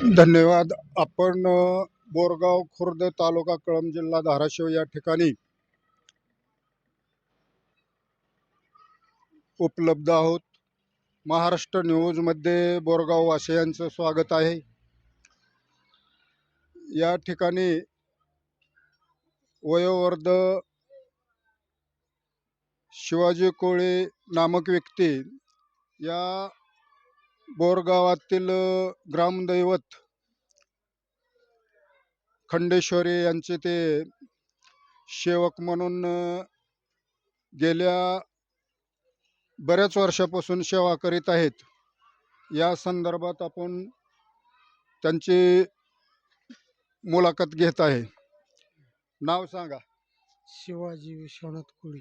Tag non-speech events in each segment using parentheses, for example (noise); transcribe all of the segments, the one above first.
धन्यवाद. आपण बोरगाव खुर्द तालुका कळंब जिल्हा धाराशिव या ठिकाणी उपलब्ध आहोत. महाराष्ट्र न्यूजमध्ये बोरगाव वासियांचं स्वागत आहे. या ठिकाणी वयोवर्ध शिवाजी कोळे नामक व्यक्ती या बोरगावातील ग्रामदैवत खंडेश्वरी यांचे ते सेवक म्हणून गेल्या बऱ्याच वर्षापासून सेवा करीत आहेत. या संदर्भात आपण त्यांची मुलाखत घेत आहे. नाव सांगा. शिवाजी विश्वनाथ कोळी.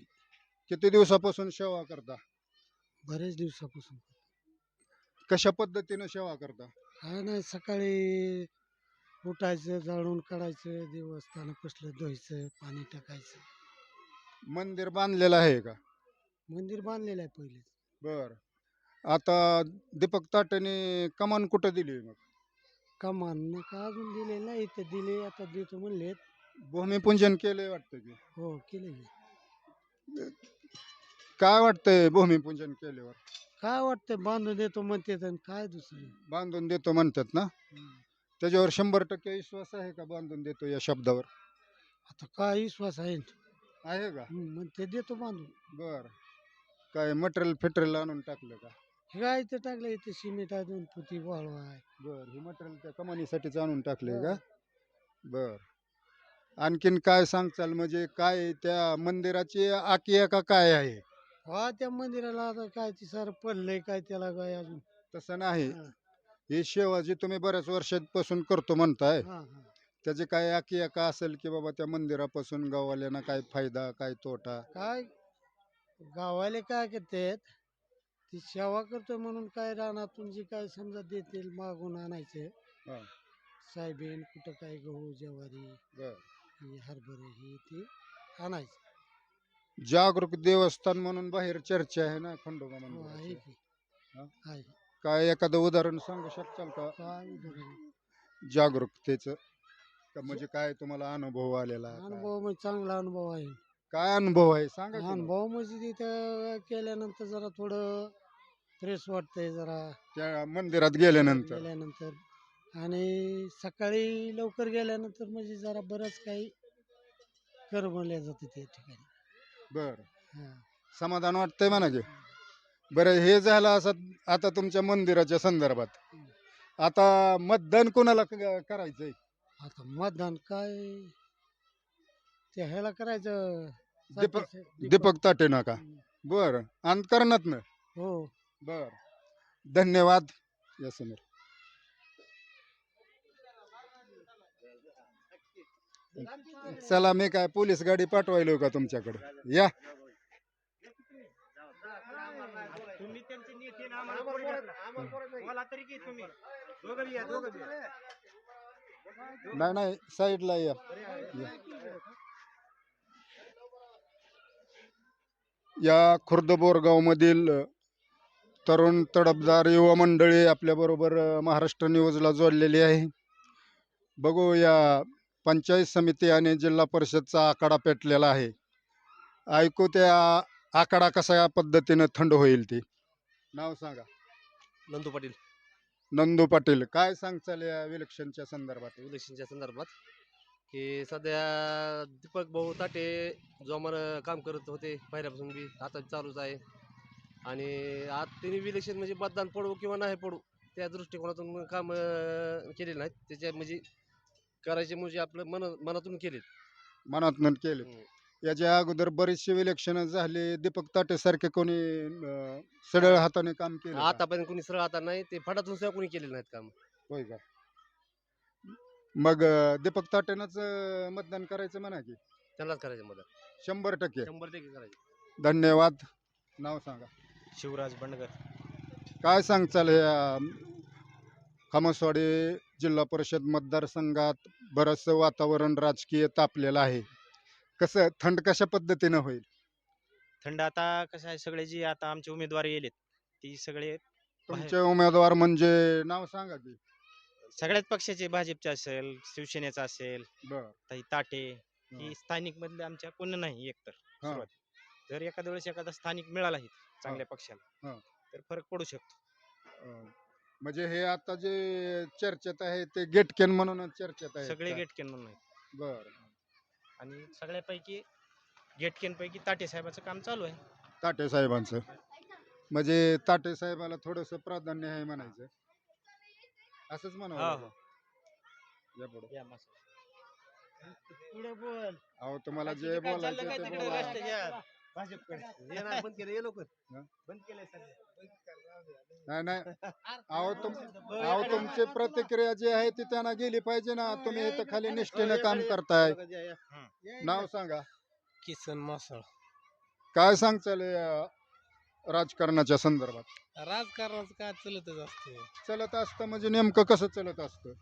किती दिवसापासून सेवा करता? बरेच दिवसापासून. कशा पद्धतीनं सेवा करता? काय नाही सकाळी उठायचं जाळून काढायचं देवस्थान कसलं धुवायचं पाणी टाकायचं. मंदिर बांधलेलं आहे का? मंदिर बांधलेलं आहे पहिले बर. आता दीपक ताटेने कमान कुठं दिली मग? कमान का अजून दिले नाही तर दिले आता देतो म्हणले भूमिपूजन केले वाटतं की? हो केले की. काय वाटतंय भूमिपूजन केल्यावर? काय वाटतंय? बांधून देतो म्हणते काय दुसरं? बांधून देतो म्हणतात ना. त्याच्यावर शंभर टक्के विश्वास आहे का बांधून देतो या शब्दावर? आता काय विश्वास आहे? आहे का? हम्म, मग ते देतो बांधून. बर. काय मटेरियल फेटरेल आणून टाकलं का? हे काय इथं टाकलं इथे सिमेंट आहे दोन पुती वाळू आहे. बर हे मटेरियल त्या कमानीसाठीच आणून टाकले. का? बर. आणखीन काय सांगचाल म्हणजे काय त्या मंदिराची आकिया का काय आहे? हा त्या मंदिराला आता काय ते सारं पडलंय काय त्याला काय अजून? तसं नाही. हा. ही सेवा जी तुम्ही बऱ्याच वर्षापासून करतो म्हणताय. हा हा. त्याची काय आकिया का असेल की बाबा त्या मंदिरापासून गाववाल्यांना काय फायदा काय तोटा? काय? गावाले काय करतात? ती सेवा करतोय म्हणून काय रानातून जे काय समजा देतील मागून आणायचं. हा. सायबीन कुठं काय गहू ज्वारी बर. ही हरभरे ही ती आणायचं. जागरूक देवस्थान म्हणून बाहेर चर्चा आहे ना खंडोबा हो, आहे मंदिराची की. हा? आहे. काय एखादं उदाहरण सांगू शकताल का? काय उदाहरण? जागरूकतेचं? म्हणजे काय तुम्हाला अनुभव आलेला? काय? अनुभव म्हणजे चांगला अनुभव आहे. काय अनुभव आहे? सांगा की मग. अनुभव म्हणजे तिथं केल्यानंतर जरा थोडं फ्रेश वाटतंय जरा. त्या मंदिरात गेल्यानंतर. गेल्यानंतर. आणि सकाळी लवकर गेल्यानंतर म्हणजे जरा बरंच काही करमल्या जाते त्या ठिकाणी. बर. समाधान वाटतंय म्हणा की बरं हे झालं असं आता तुमच्या मंदिराच्या संदर्भात. आता मतदान कोणाला क- करायचंय? आता मतदान काय? ते ह्याला करायचं. दीपक- दीपक ताटे नका. बर अंतकरणात ना हो. बर. धन्यवाद या समोर. चला मी काय पोलीस गाडी पाठवायलो का तुमच्याकडे या तुम्ही त्यांचे नेते ना आम्हाला पोरं घेतला. बोला तरी की तुम्ही दोघं बी या, दोघं बी या. नाही नाही साईडला या या. या खुर्द बोरगाव मधील तरुण तडफदार युवा मंडळी आपल्याबरोबर अ, महाराष्ट्र न्यूजला जोडलेली आहे बघू या पंचायत समिती आणि जिल्हा परिषदचा आखाडा पेटलेला आहे. ऐकू त्या आखाडा कसा या पद्धतीनं थंड होईल ती? नाव सांगा. नंदू पाटील. नंदू पाटील काय सांगचाल या इलेक्शनच्या संदर्भात? इलेक्शनच्या संदर्भात? की सध्या दीपक भाऊ ताटे जोमानं काम करत होते पहिल्यापासून बी आता चालूच आहे. आणि आज त्यांनी इलेक्शन म्हणजे मतदान पडू किंवा नाही पडू त्या दृष्टिकोनातून काम केले नाहीत. त्याच्या म्हणजे करायचे म्हणजे आपलं मन मनातून केले मनातून केले याच्या अगोदर बरेचसे इलेक्शन झाले. दीपक ताटे सारखे कोणी अं, सडळ हाताने काम केलं का? आतापर्यंत कोणी सरळ आता नाही ते फटातून सुद्धा कोणी केलेलं नाहीत काम. होय का? मग अं, दीपक ताटेनंच अं, मतदान करायचं म्हणा की? त्यांनाच करायचं मदत शंभर टक्के. शंभर टक्के करायचं. धन्यवाद. नाव सांगा. शिवराज बंडगर. काय सांगचाल या खामसवाडी जिल्हा परिषद मतदारसंघात बरंचसं वातावरण राजकीय तापलेलं आहे. कसं थंड कशा पद्धतीनं होईल? थंड आता कसं आहे सगळे जी आता आमचे उमेदवार येलेत ती सगळे तुमचे उमेदवार म्हणजे नाव सांगा की. सगळ्याच पक्षाचे भाजपचे असेल शिवसेनेचा असेल बर. काही ताटे हा. ही. स्थानिक मधले आमच्या कोण नाही एकतर हा. सुरुवात. जर एखाद्या वेळेस एखादा स्थानिक मिळाला ही चांगल्या पक्षाला हा. तर फरक पडू शकतो. अं, म्हणजे हे आता जे चर्चेत आहे ते गेटकेन म्हणून चर्चेत आहे सगळे गेटकेन म्हणून आहेत. बर. आणि सगळ्यापैकी गेटकेनपैकी ताटे साहेबाचं काम चालू आहे. ताटे साहेबांचं. म्हणजे ताटे साहेबाला थोडस प्राधान्य आहे म्हणायचं. असंच हा म्हणावं हा. या पुढं. या मासा. पुढे बोल. अहो तुम्हाला जे बोलायचं ते बोला. भाजपकडे. (laughs) नाही बंद केलं हे लवकर. हा? बंद केलंय सध्या नाही नाही. (laughs) अहो तुम अहो तुमची प्रतिक्रिया जी आहे ती त्यांना गेली पाहिजे ना. तुम्ही इथं खाली निष्ठेनं काम करताय. नाव सांगा. किसन मासाळ. काय सांगचाल या राजकारणाच्या संदर्भात? राजकारणाचं काय चलतच असते? चलत असतं म्हणजे नेमकं कसं चलत असतं?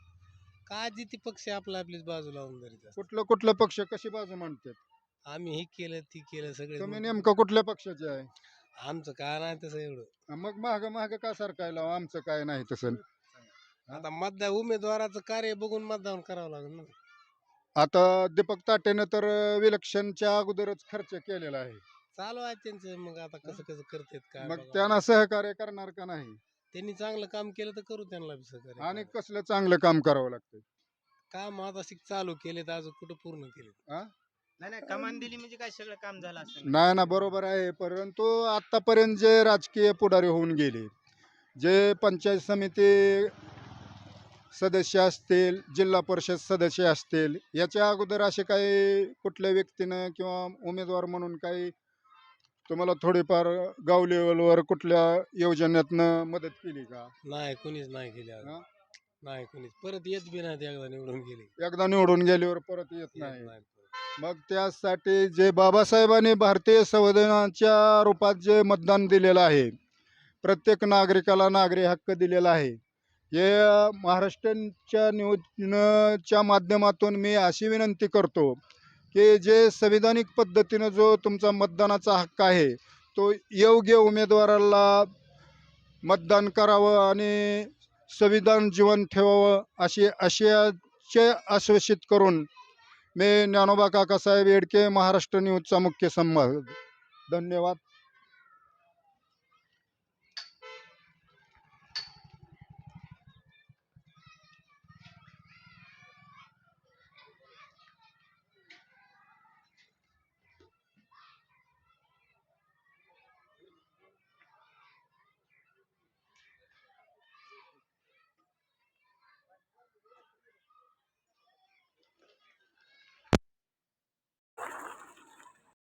काय जिथे पक्ष आपला आपलीच बाजू लावून धरीत. कुठलं कुठलं पक्ष कशी बाजू मांडतात? आम्ही हे केलं ती केलं सगळे तुम्ही मग नेमकं कुठल्या पक्षाचे आहे? आमचं काय नाही तसं एवढं. मग माग माग का सरकायला आमचं काय नाही तसं. आता मतदान उमेदवाराचं कार्य बघून मतदान करावं लागेल ना. आता दीपक ताटेनं तर विलक्षणच्या अगोदरच खर्च केलेला आहे. चालू आहे त्यांचं मग आता कसं कसं करतात काय मग. त्यांना सहकार्य करणार का नाही? त्यांनी चांगलं काम केलं तर करू त्यांना बी सहकार्य. आणि. कसलं चांगलं काम करावं लागतं काम आता शिक चालू केले तर अजून कुठं पूर्ण केले नाही नाही कमान दिली म्हणजे काय सगळं काम झालं असं नाही ना बरोबर आहे परंतु आतापर्यंत जे राजकीय पुढारी होऊन गेले जे पंचायत समिती सदस्य असतील जिल्हा परिषद सदस्य असतील याच्या अगोदर असे काही कुठल्या व्यक्तीनं किंवा उमेदवार म्हणून काही तुम्हाला थोडीफार गाव लेवलवर कुठल्या योजनेतनं मदत केली का नाही कुणीच नाही केले अजून. हा? नाही कुणीच परत येत बी नाही एकदा निवडून गेले एकदा निवडून गेल्यावर परत येत नाही. मग त्यासाठी जे बाबासाहेबांनी भारतीय संविधानाच्या रूपात जे मतदान दिलेलं आहे प्रत्येक नागरिकाला नागरी हक्क दिलेला आहे हे महाराष्ट्रांच्या न्यूजच्या माध्यमातून मी अशी विनंती करतो की जे संविधानिक पद्धतीनं जो तुमचा मतदानाचा हक्क आहे तो योग्य उमेदवाराला मतदान करावं आणि संविधान जीवन ठेवावं अशी आशयाचे आश्वासित करून मी ज्ञानोबा काकासाहेब येडके महाराष्ट्र न्यूजचा मुख्य संवाद धन्यवाद.